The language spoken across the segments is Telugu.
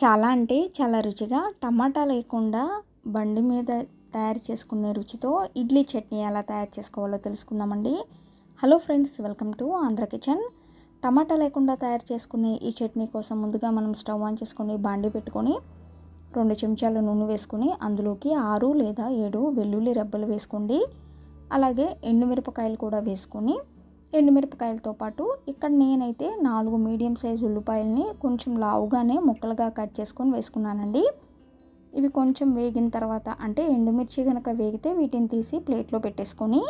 చాలా అంటే చాలా రుచిగా. టమాటా లేకుండా బండి మీద తయారు చేసుకునే రుచితో ఇడ్లీ చట్నీ ఎలా తయారు చేసుకోవాలో తెలుసుకుందామండి. Hello friends welcome to Andhra kitchen. టమాటా లేకుండా తయారు చేసుకునే ఈ చట్నీ కోసం ముందుగా మనం స్టవ్ ఆన్ చేసుకొని బాండి పెట్టుకొని రెండు చెంచాల నూనె వేసుకొని అందులోకి ఆరు లేదా ఏడు వెల్లుల్లి రెబ్బలు వేసుకోండి. అలాగే ఎండుమిరపకాయలు కూడా వేసుకొని ఎండుమిరపకాయలతో పాటు ఇక్కడ నేనైతే నాలుగు మీడియం సైజు ఉల్లిపాయలని కొంచెం లావుగానే ముక్కలుగా కట్ చేసుకొని వేసుకున్నానండి. ఇవి కొంచెం వేగిన తర్వాత అంటే ఎండుమిర్చి కనుక వేగితే వీటిని తీసి ప్లేట్లో పెట్టేసుకొని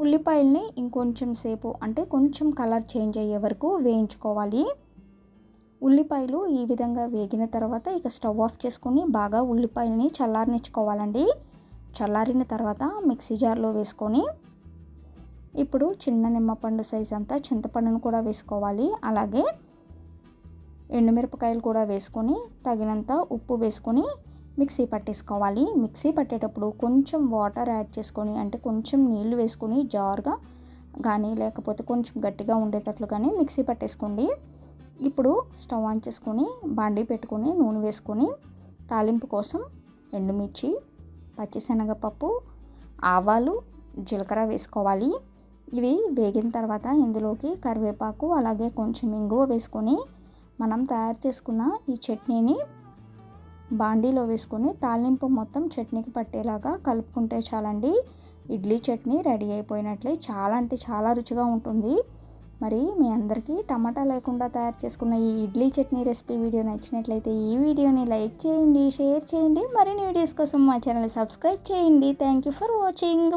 ఉల్లిపాయల్ని ఇంకొంచెం సేపు అంటే కొంచెం కలర్ చేంజ్ అయ్యే వరకు వేయించుకోవాలి. ఉల్లిపాయలు ఈ విధంగా వేగిన తర్వాత ఇక స్టవ్ ఆఫ్ చేసుకొని బాగా ఉల్లిపాయలని చల్లారనిచ్చుకోవాలండి. చల్లారిన తర్వాత మిక్సీ జార్లో వేసుకొని ఇప్పుడు చిన్న నిమ్మపండు సైజ్ అంతా చింతపండును కూడా వేసుకోవాలి. అలాగే ఎండుమిరపకాయలు కూడా వేసుకొని తగినంత ఉప్పు వేసుకొని మిక్సీ పట్టేసుకోవాలి. మిక్సీ పట్టేటప్పుడు కొంచెం వాటర్ యాడ్ చేసుకొని అంటే కొంచెం నీళ్ళు వేసుకొని జారుగా కానీ లేకపోతే కొంచెం గట్టిగా ఉండేటట్లు కానీ మిక్సీ పట్టేసుకోండి. ఇప్పుడు స్టవ్ ఆన్ చేసుకొని బాండీ పెట్టుకొని నూనె వేసుకొని తాలింపు కోసం ఎండుమిర్చి పచ్చిశనగపప్పు ఆవాలు జీలకర్ర వేసుకోవాలి. ఇవి వేగిన తర్వాత ఇందులోకి కరివేపాకు అలాగే కొంచెం ఇంగువ వేసుకొని మనం తయారు చేసుకున్న ఈ చట్నీని బాండీలో వేసుకొని తాలింపు మొత్తం చట్నీకి పట్టేలాగా కలుపుకుంటే చాలండి. ఇడ్లీ చట్నీ రెడీ అయిపోయినట్లే. చాలా అంటే చాలా రుచిగా ఉంటుంది. మరి మీ అందరికీ టమాటా లేకుండా తయారు చేసుకున్న ఈ ఇడ్లీ చట్నీ రెసిపీ వీడియో నచ్చినట్లయితే ఈ వీడియోని లైక్ చేయండి షేర్ చేయండి. మరిన్ని వీడియోస్ కోసం మా ఛానల్ సబ్స్క్రైబ్ చేయండి. Thank you for watching.